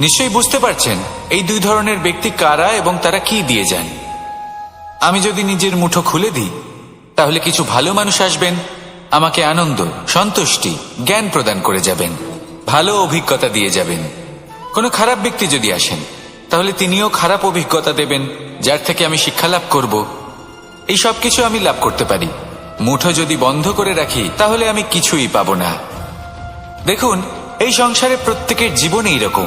নিশ্চয়ই বুঝতে পারছেন এই দুই ধরনের ব্যক্তি কারা এবং তারা কি দিয়ে যান। আমি যদি নিজের মুঠো খুলে দিই, তাহলে কিছু ভালো মানুষ আসবেন, আমাকে আনন্দ, সন্তুষ্টি, জ্ঞান প্রদান করে যাবেন, ভালো অভিজ্ঞতা দিয়ে যাবেন। কোনো খারাপ ব্যক্তি যদি আসেন, তাহলে তিনিও খারাপ অভিজ্ঞতা দেবেন, যার থেকে আমি শিক্ষা লাভ করব। এই সব কিছু আমি লাভ করতে পারি। মুঠো যদি বন্ধ করে রাখি, তাহলে আমি কিছুই পাবো না। দেখুন, এই সংসারে প্রত্যেকের জীবনে এরকম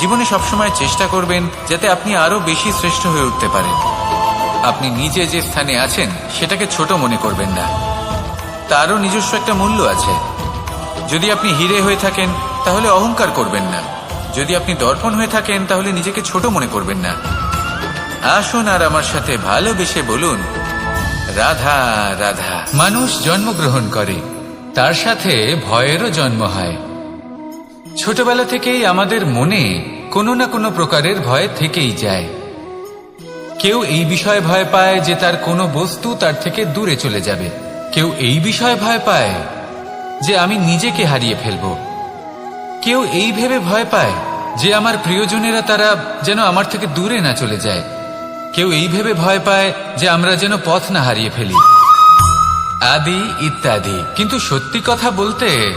জীবনে সবসময় চেষ্টা করবেন যাতে আপনি আরও বেশি শ্রেষ্ঠ হয়ে উঠতে পারেন। আপনি নিজে যে স্থানে আছেন, সেটাকে ছোট মনে করবেন না। তারও নিজস্ব একটা মূল্য আছে। যদি আপনি হিরে হয়ে থাকেন, তাহলে অহংকার করবেন না। যদি আপনি দর্পণ হয়ে থাকেন, তাহলে নিজেকে ছোট মনে করবেন না। আসুন আর আমার সাথে ভালোবেসে বলুন, রাধা রাধা। মানুষ জন্মগ্রহণ করে, তার সাথে ভয়েরও জন্ম হয়। ছোটবেলা থেকেই আমাদের মনে কোনো না কোনো প্রকারের ভয় থেকেই যায়। কেউ এই বিষয়ে ভয় পায় যে তার কোনো বস্তু তার থেকে দূরে চলে যাবে। কেউ এই বিষয়ে ভয় পায় যে আমি নিজেকে হারিয়ে ফেলব। কেউ এই ভেবে ভয় পায় যে আমার প্রিয়জনেরা তারা যেন আমার থেকে দূরে না চলে যায়। কেউ এই ভেবে ভয় পায় যে আমরা যেন পথ না হারিয়ে ফেলি। আদি ইত্যাদি। কিন্তু সত্যি কথা বলতে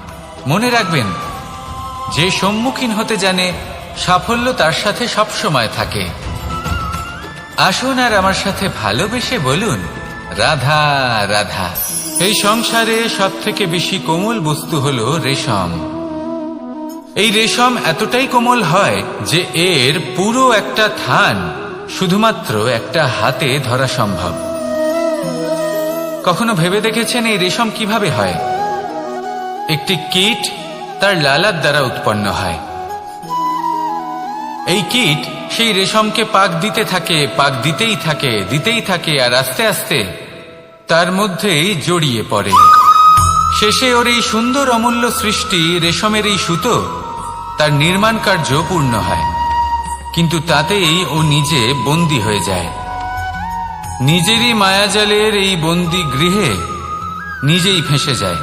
মনে রাখবেন, যে সম্মুখীন হতে জানে, সাফল্য তার সাথে সবসময় থাকে। আসুন আর আমার সাথে ভালোবেসে বলুন, রাধা রাধা। এই সংসারে সব থেকে বেশি কোমল বস্তু হল রেশম। এই রেশম এতটাই কোমল হয় যে এর পুরো একটা থান শুধুমাত্র একটা হাতে ধরা সম্ভব। কখনো ভেবে দেখেছেন এই রেশম কীভাবে হয়? একটি কীট তার লালার দ্বারা উৎপন্ন হয়। এই কীট সেই রেশমকে পাক দিতে থাকে, পাক দিতেই থাকে দিতেই থাকে আর আস্তে আস্তে তার মধ্যেই জড়িয়ে পড়ে। শেষে ওর এই সুন্দর অমূল্য সৃষ্টি রেশমের এই সুতো তার নির্মাণ কার্য পূর্ণ হয়। কিন্তু তাতেই ও নিজে বন্দী হয়ে যায়। নিজেরই মায়াজালের এই বন্দি গৃহে নিজেই ফেঁসে যায়।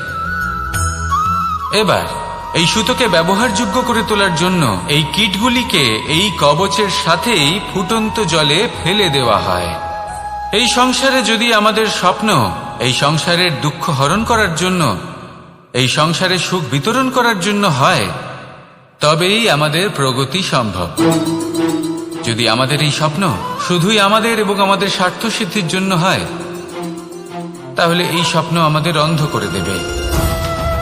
এবার, এই সুতোকে ব্যবহারযোগ্য করে তোলার জন্য এই কিটগুলিকে এই কবচের সাথেই ফুটন্ত জলে ফেলে দেওয়া হয়। এই সংসারে যদি আমাদের স্বপ্ন এই সংসারের দুঃখ হরণ করার জন্য, এই সংসারে সুখ বিতরণ করার জন্য হয়, তবেই আমাদের প্রগতি সম্ভব। যদি আমাদের এই স্বপ্ন শুধুই আমাদের এবং আমাদের স্বার্থ সিদ্ধির জন্য হয়, তাহলে এই স্বপ্ন আমাদের অন্ধ করে দেবে।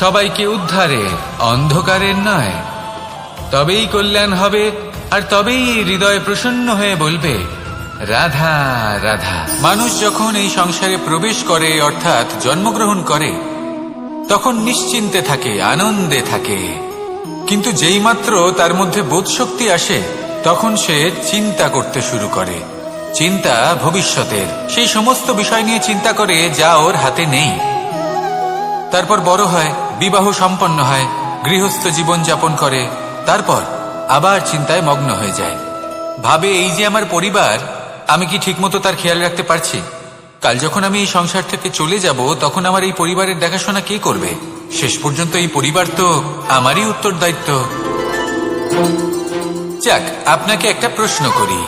সবাইকে উদ্ধারের অন্ধকারের নয় তবেই কল্যাণ হবে, আর তবেই হৃদয় প্রসন্ন হয়ে বলবে, রাধা রাধা। মানুষ যখন এই সংসারে প্রবেশ করে, অর্থাৎ জন্মগ্রহণ করে, তখন নিশ্চিন্তে থাকে, আনন্দে থাকে। কিন্তু যেইমাত্র তার মধ্যে বোধশক্তি আসে, তখন সে চিন্তা করতে শুরু করে। চিন্তা ভবিষ্যতের। সেই সমস্ত বিষয় নিয়ে চিন্তা করে যা ওর হাতে নেই। তারপর বড় হয় বিবাহ সম্পন্ন হয়, গৃহস্থ জীবন যাপন করে, তারপর আবার চিন্তায় মগ্ন হয়ে যায়। ভাবে এই যে আমার পরিবার, আমি কি ঠিকমতো তার খেয়াল রাখতে পারছি? কাল যখন আমি এই সংসার থেকে চলে যাব, তখন আমার এই পরিবারের দেখাশোনা কে করবে? শেষ পর্যন্ত এই পরিবার তো আমারই উত্তর দায়িত্ব যাক, আপনাকে একটা প্রশ্ন করি।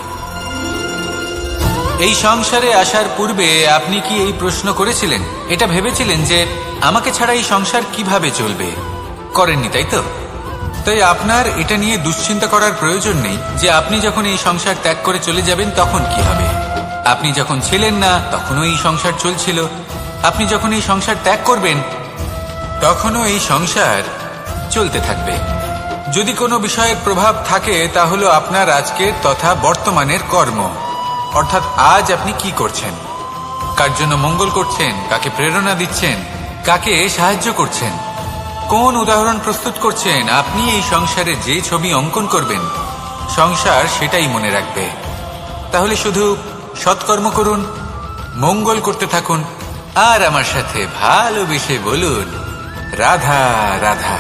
এই সংসারে আসার পূর্বে আপনি কি এই প্রশ্ন করেছিলেন? এটা ভেবেছিলেন যে আমাকে ছাড়া এই সংসার কীভাবে চলবে? করেননি, তাই তো? তাই আপনার এটা নিয়ে দুশ্চিন্তা করার প্রয়োজন নেই যে আপনি যখন এই সংসার ত্যাগ করে চলে যাবেন, তখন কি হবে? আপনি যখন ছিলেন না, তখনও এই সংসার চলছিল। আপনি যখন এই সংসার ত্যাগ করবেন, তখনও এই সংসার চলতে থাকবে। যদি কোনো বিষয়ের প্রভাব থাকে তা হলো আপনার আজকের তথা বর্তমানের কর্ম। অর্থাৎ আজ আপনি কি করছেন? কার জন্য মঙ্গল করছেন? কাকে প্রেরণা দিচ্ছেন? কাকে সাহায্য করছেন? কোন উদাহরণ প্রস্তুত করছেন? আপনি এই সংসারে যে ছবি অঙ্কন করবেন, সংসার সেটাই মনে রাখবে। তাহলে শুধু সৎকর্ম করুন, মঙ্গল করতে থাকুন, আর আমার সাথে ভালোবেসে বলুন, রাধা রাধা।